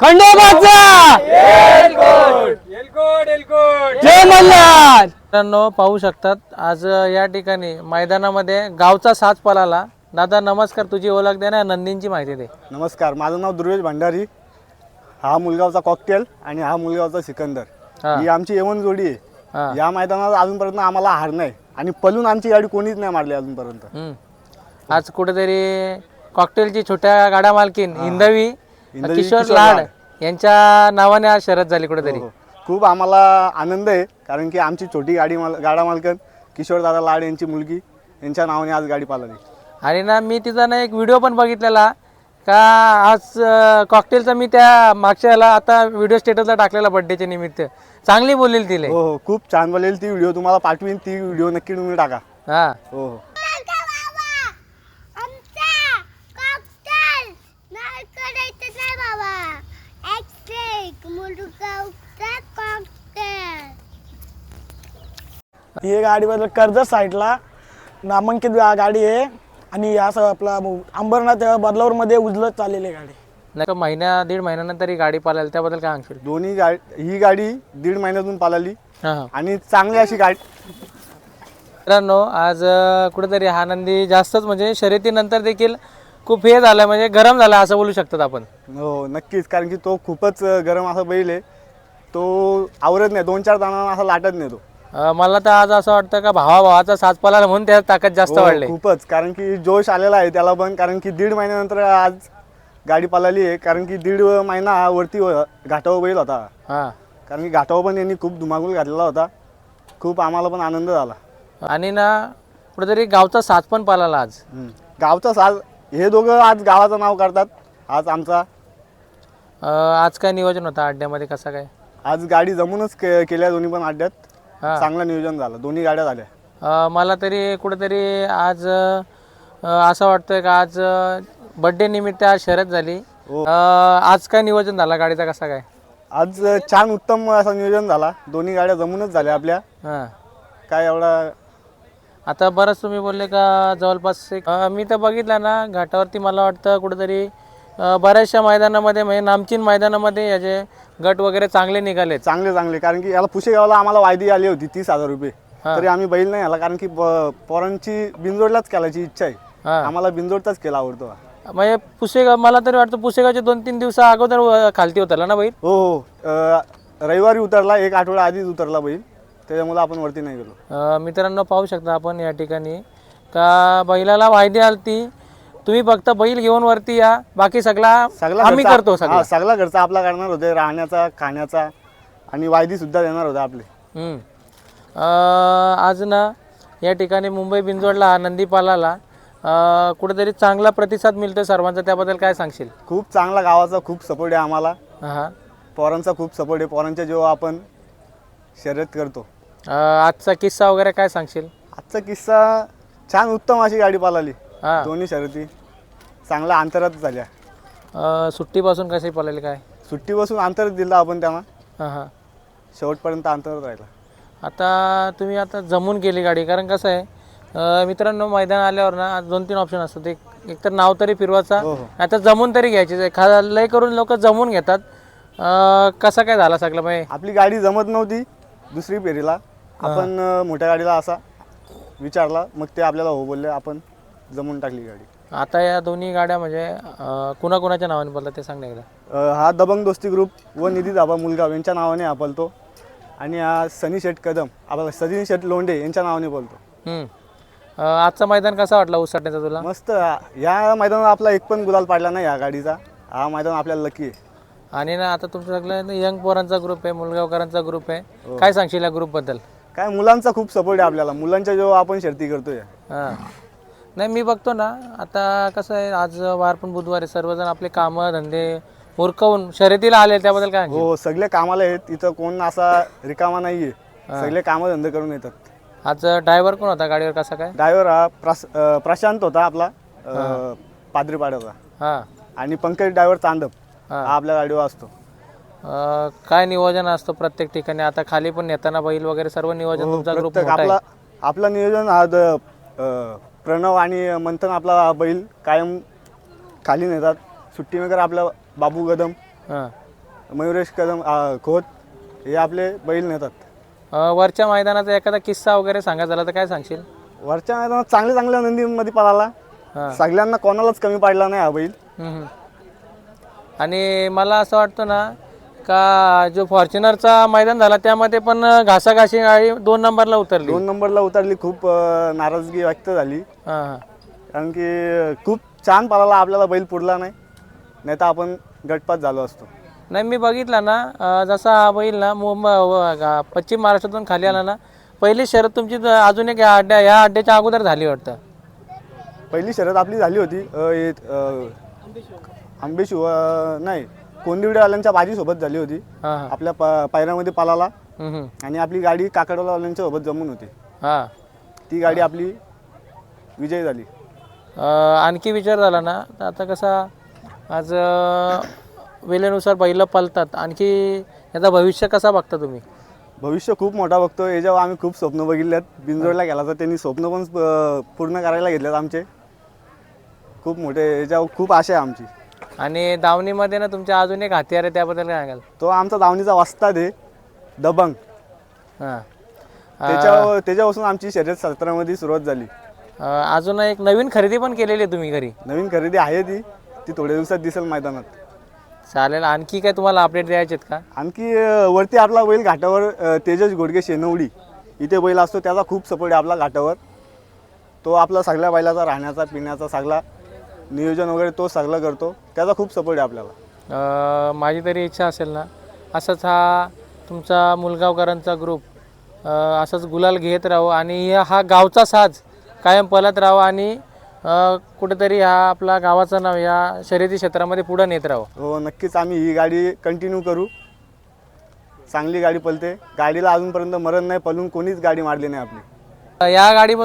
खंडोबाचा! जय मल्हार! मित्रांनो पाहू शकतात आज या ठिकाणी मैदानामध्ये गावचा साज पळाला. दादा नमस्कार तुझी ओळख दे ना नंदींची माहिती दे. नमस्कार माझं नाव दुर्वेश भंडारी. हा मुलगावचा कॉकटेल आणि हा मुलगावचा सिकंदर. हा. ही आमची एवन जोडी हा. आहे या मैदानात अजूनपर्यंत आम्हाला हार नाही. आणि पलून आमची गाडी कोणीच नाही मारली अजूनपर्यंत. हम्म. आज कुठेतरी कॉकटेलची छोट्या गाडा मालकीन हिंदवी किशोर किशोर लाड. यांच्या नावाने आज शरद झाली कुठेतरी. हो. खूप आम्हाला आनंद आहे कारण की आमची छोटी गाडी माल गाडा मालकन किशोरदादा लाड यांची मुलगी यांच्या नावाने आज गाडी पालवली आणि ना मी तिचा ना एक व्हिडिओ पण बघितलेला का आज कॉकटेलचा मी त्या मागच्या याला आता व्हिडिओ स्टेटसला टाकलेला बर्थडेच्या निमित्त. चांगली बोलेल तिले. हो हो. खूप छान बोलेल ती व्हिडिओ तुम्हाला पाठवीन ती व्हिडिओ नक्की तुम्ही टाका. हा. हो हो आमचा कॉकटेल नाही करायचं नाही बाबा एक्सट्रेक मुलगावचा कॉकटेल ही गाडीवर कर्जत साईडला. नामांकित गाडी आहे. आणि या असं आपला अंबरनाथ बदलापूरमध्ये उजलत चाललेली गाडी. नाही का महिन्या दीड महिन्यानंतर ही गाडी पाळायला त्याबद्दल काय सांगशील? दोन्ही गाडी ही गाडी दीड महिन्यातून पालाली हा हा. आणि चांगली अशी गाडी मित्रांनो आज अं, कुठेतरी हा नंदी जास्तच म्हणजे शर्यतीनंतर देखील खूप हे झालं म्हणजे गरम झाला असं बोलू शकतात आपण. हो नक्कीच. कारण की तो खूपच गरम असा बैल आहे. तो आवरत नाही. दोन चार दाणा असा लाटत नाही तो. अं, मला तर आज असं वाटतं का भावा भावाचा साज पळाला म्हणून त्यात ताकद जास्त हो, वाढली. खूपच. कारण की जोश आलेला आहे त्याला पण. कारण की दीड महिन्यानंतर आज गाडी पालाली आहे. कारण की दीड महिना हा वरती व- घाटावर बैल होता. हा. कारण की घाटावर पण यांनी खूप धुमाकूल घातलेला होता. खूप आम्हाला पण आनंद झाला. आणि ना कुठेतरी गावचा साज पण पाळाला आज. हम्म. गावचा साज हे दोघं आज गावाचं नाव करतात आज आमचा. अं, आज काय नियोजन होतं अड्ड्यामध्ये कसं काय? आज गाडी जमूनच के केल्या दोन्ही पण अड्ड्यात. चांगलं नियोजन झालं. दोन्ही गाड्या झाल्या. अं, मला तरी कुठेतरी आज अं, असं वाटतंय का आज बड्डे निमित्त आज शर्यत झाली. हो. अं, आज काय नियोजन झाला? गाडीचा कसा काय? आज छान उत्तम असं नियोजन झाला. दोन्ही गाड्या जमूनच झाल्या आपल्या. हां. काय एवढा आता बरंच तुम्ही बोलले का जवळपास एक अं, मी तर बघितलं ना घाटावरती मला वाटतं कुठेतरी बऱ्याचशा मैदानामध्ये म्हणजे नामचीन मैदानामध्ये याचे गट वगैरे चांगले निघालेत. चांगले चांगले. कारण की याला पुशेगावला आम्हाला वायदी आली होती तीस हजार रुपये. तरी आम्ही बैल नाही आला कारण की ब- पोरांची बिनजोडलाच केल्याची इच्छा आहे. हां. आम्हाला बिनजोडचाच केला आवडतो. हा. म्हणजे पुसेगाव मला तरी वाटतं पुसेगावचे दोन तीन दिवसा अगोदर खालती उतरला ना बैल? हो हो. अं, रविवारी उतरला एक आठवडा आधीच उतरला बैल. त्याच्यामुळे आपण वरती नाही गेलो. अं, मित्रांनो पाहू शकता आपण या ठिकाणी. का बैलाला वायदे आलती तुम्ही फक्त बैल घेऊन वरती या बाकी सगळा सगळा आम्ही खर्च- करतो सगळा. हा, सगळा खर्च आपला करणार होते राहण्याचा खाण्याचा आणि वायदी सुद्धा देणार होते आपले. हम्म. अं, आज ना या ठिकाणी मुंबई बिंजोडला हा नंदी पालाला अं, कुठेतरी चांगला प्रतिसाद मिळतोय सर्वांचा. त्याबद्दल काय सांगशील? खूप चांगला गावाचा खूप सपोर्ट आहे आम्हाला. हा. पोरांचा खूप सपोर्ट आहे. पोरांच्या जेव्हा आपण शर्यत करतो. आजचा किस्सा वगैरे काय सांगशील? आजचा किस्सा छान उत्तम अशी गाडी पालाली. हा. दोन्ही शर्यती. चांगल्या अंतरात झाल्या. अं, सुट्टीपासून कशी पळाली काय? सुट्टी बसून अंतर दिलं आपण त्यांना हां हां. शेवटपर्यंत अंतरात राहिला. आता तुम्ही आता जमून गेली गाडी कारण कसं आहे अं, मित्रांनो मैदान आल्यावर ना दोन तीन ऑप्शन असतात. एक एक तर नाव तरी फिरवायचा हो, हो. आता जमून तरी घ्यायची. खा लय करून लोक जमून घेतात अं, कसा काय झाला सगळं म्हणजे आपली गाडी जमत नव्हती दुसरी फेरीला. आपण अं, मोठ्या गाडीला असा विचारला मग ते आपल्याला हो बोलले आपण जमून टाकली गाडी. आता या दोन्ही गाड्या म्हणजे कुणाकुणाच्या नावाने बोलतात ते सांग ना एकदा. अं, हा दबंग दोस्ती ग्रुप व निधी दाबा मुलगाव यांच्या नावाने आपलतो आणि हा सनी शेठ कदम आपला सनी शेठ लोंढे यांच्या नावाने बोलतो. हम्म. अं, आजचं मैदान कसा वाटला उसाटण्याचा तुला? मस्त. या मैदानात आपला एक पण गुलाल पाडला नाही या गाडीचा. हा मैदान आपल्याला लकी आहे. आणि ना आता तुमचं सगळं यंग पोरांचा ग्रुप आहे मुलगावकरांचा ग्रुप आहे. काय सांगशील या ग्रुपबद्दल काय मुलांचा खूप सपोर्ट आहे आपल्याला. मुलांच्या जेव्हा आपण शर्ती करतोय. हां. नाही मी बघतो ना. आता कसं आहे आज वार पण बुधवार आहे. सर्वजण आपले कामं धंदे उरकवून शर्यतीला आले त्याबद्दल काय? हो सगळे कामाला आहेत. इथं कोण असा रिकामा नाहीये. सगळे कामं धंदे करून येतात. आज ड्रायव्हर कोण होता गाडीवर? कसा काय? ड्रायव्हर हा प्रस अं, प्रशांत होता आपला अं, पादरीपाड्याचा. हां. आणि पंकज ड्रायव्हर चांदप हा. हा आपल्या गाडीवर असतो. अं, काय नियोजन असतं प्रत्येक ठिकाणी? आता खाली पण नेताना बैल वगैरे सर्व नियोजन तुमचा ग्रुप हो, प्रत्येक मोठा आहे. आपला आपलं नियोजन हा द- अं, प्रणव आणि मंथन आपला बैल कायम खाली नेतात. सुट्टी मेकर आपला बाबू कदम हां. मयुरेश कदम अ, खोत हे आपले बैल नेतात. अ, वरच्या मैदानाचा एखादा किस्सा वगैरे सांगायचा झाला तर काय सांगशील? वरच्या मैदानात चांगल्या चांगल्या नंदीमध्ये पळाला. हां. सगळ्यांना कोणालाच कमी पाडला नाही हा बैल. हम्म. आणि मला असं वाटतं ना का जो फॉर्च्युनरचा मैदान झाला त्यामध्ये पण घासाघाशी गाडी दोन नंबरला उतरली. दोन नंबरला उतरली खूप अ, नाराजगी व्यक्त झाली. हां हां. कारण की खूप छान पळाला आपल्याला बैल पुरला नाही. नाही तर आपण गटपात झालो असतो. नाही मी बघितला ना अं, जसा हा बैल ना मुंबई पश्चिम महाराष्ट्रातून खाली आला ना पहिली शर्यत तुमची ज- अजून एक या अड्ड्या या अड्ड्याच्या अगोदर झाली वाटतं? पहिली शर्यत आपली झाली होती अ, हे, अ, आंबेशिव अ, नाही कोंदिवडेवाल्यांच्या बाजीसोबत झाली होती. हां हां. आपल्या प पायऱ्यामध्ये पळाला हम्म, हम्म. आणि आपली गाडी काकडवाल्यांच्या सोबत जमून होती. हां. ती गाडी आपली विजयी झाली. अं, आणखी विचार झाला ना तर आता कसा आज अं, वेळेनुसार बैल पलतात आणखी याचा भविष्य कसा बघता तुम्ही? भविष्य खूप मोठा बघतो. याच्यावर आम्ही खूप स्वप्न बघितल्यात बिंजोडला गेला तर त्यांनी स्वप्न पण अ, पूर्ण करायला घेतल्यात आमचे. खूप मोठे याच्यावर खूप आशा आहे आमची. आणि दावणीमध्ये ना तुमच्या अजून एक हत्यार आहे त्याबद्दल काय सांगाल? तो आमचा दावणीचा वस्ताद आहे दबंग. हां. त्याच्यापासून आमची शर्यत सत्रामध्ये सुरुवात झाली. अं, अजून एक नवीन खरेदी पण केलेली आहे तुम्ही घरी? नवीन खरेदी आहे ती. ती थोड्या दिवसात दिसेल मैदानात. चालेल. आणखी काय तुम्हाला अपडेट द्यायचे आहेत का? आणखी अ, वरती आपला बैल घाटावर अ, तेजस घोडगे शेनवडी. इथे बैल असतो त्याचा खूप सपोर्ट आहे आपला घाटावर. तो आपला सगळ्या बैलाचा राहण्याचा पिण्याचा सगळा. नियोजन वगैरे तो सगळं करतो. त्याचा खूप सपोर्ट आहे आपल्याला. माझी तरी इच्छा असेल ना असंच हा तुमचा मुलगावकरांचा ग्रुप असंच गुलाल घेत राहू आणि हा- हा गावचा साज कायम पलत राहावं आणि कुठेतरी हा आपला गावाचं नाव या शर्यती क्षेत्रामध्ये पुढं नेत राहावं हो नक्कीच आम्ही ही गाडी कंटिन्यू करू. चांगली गाडी पलते. गाडीला अजूनपर्यंत मरण नाही पलून कोणीच गाडी मारली नाही आपली. या गाडीबद्दल